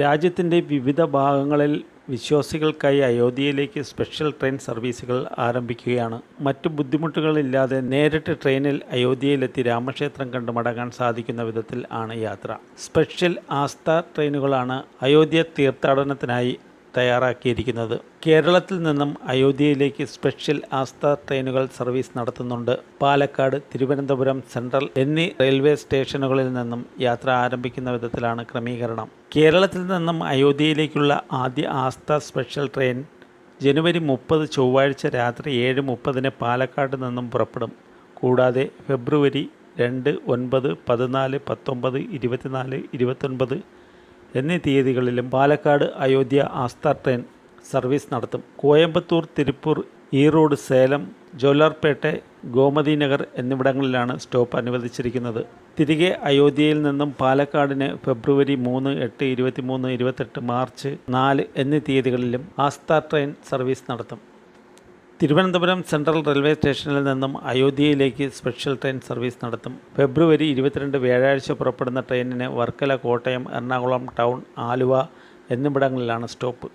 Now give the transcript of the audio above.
രാജ്യത്തിന്റെ വിവിധ ഭാഗങ്ങളിൽ വിശ്വാസികൾക്കായി അയോധ്യയിലേക്ക് സ്പെഷ്യൽ ട്രെയിൻ സർവീസുകൾ ആരംഭിക്കുകയാണ്. മറ്റു ബുദ്ധിമുട്ടുകളില്ലാതെ നേരിട്ട് ട്രെയിനിൽ അയോധ്യയിലെത്തി രാമക്ഷേത്രം കണ്ടു മടങ്ങാൻ സാധിക്കുന്ന വിധത്തിൽ ആണ് യാത്ര. സ്പെഷ്യൽ ആസ്ഥ ട്രെയിനുകളാണ് അയോധ്യ തീർത്ഥാടനത്തിനായി തയ്യാറാക്കിയിരിക്കുന്നത്. കേരളത്തിൽ നിന്നും അയോധ്യയിലേക്ക് സ്പെഷ്യൽ ആസ്ഥ ട്രെയിനുകൾ സർവീസ് നടത്തുന്നുണ്ട്. പാലക്കാട് തിരുവനന്തപുരം സെൻട്രൽ എന്നീ റെയിൽവേ സ്റ്റേഷനുകളിൽ നിന്നും യാത്ര ആരംഭിക്കുന്ന വിധത്തിലാണ് ക്രമീകരണം. കേരളത്തിൽ നിന്നും അയോധ്യയിലേക്കുള്ള ആദ്യ ആസ്ഥ സ്പെഷ്യൽ ട്രെയിൻ ജനുവരി മുപ്പത് ചൊവ്വാഴ്ച രാത്രി ഏഴ് മുപ്പതിന് പാലക്കാട് നിന്നും പുറപ്പെടും. കൂടാതെ ഫെബ്രുവരി രണ്ട് ഒൻപത് പതിനാല് പത്തൊമ്പത് ഇരുപത്തിനാല് ഇരുപത്തൊൻപത് എന്നീ തീയതികളിലും പാലക്കാട് അയോധ്യ ആസ്ഥ ട്രെയിൻ സർവീസ് നടത്തും. കോയമ്പത്തൂർ തിരുപ്പൂർ ഈറോഡ് സേലം ജോലാർപേട്ടെ ഗോമതി നഗർ എന്നിവിടങ്ങളിലാണ് സ്റ്റോപ്പ് അനുവദിച്ചിരിക്കുന്നത്. തിരികെ അയോധ്യയിൽ നിന്നും പാലക്കാടിന് ഫെബ്രുവരി മൂന്ന് എട്ട് ഇരുപത്തിമൂന്ന് ഇരുപത്തെട്ട് മാർച്ച് നാല് എന്നീ തീയതികളിലും ആസ്ഥ ട്രെയിൻ സർവീസ് നടത്തും. തിരുവനന്തപുരം സെൻട്രൽ റെയിൽവേ സ്റ്റേഷനിൽ നിന്നും അയോധ്യയിലേക്ക് സ്പെഷ്യൽ ട്രെയിൻ സർവീസ് നടത്തും. ഫെബ്രുവരി ഇരുപത്തിരണ്ട് വ്യാഴാഴ്ച പുറപ്പെടുന്ന ട്രെയിനിന് വർക്കല കോട്ടയം എറണാകുളം ടൗൺ ആലുവ എന്നിവിടങ്ങളിലാണ് സ്റ്റോപ്പ്.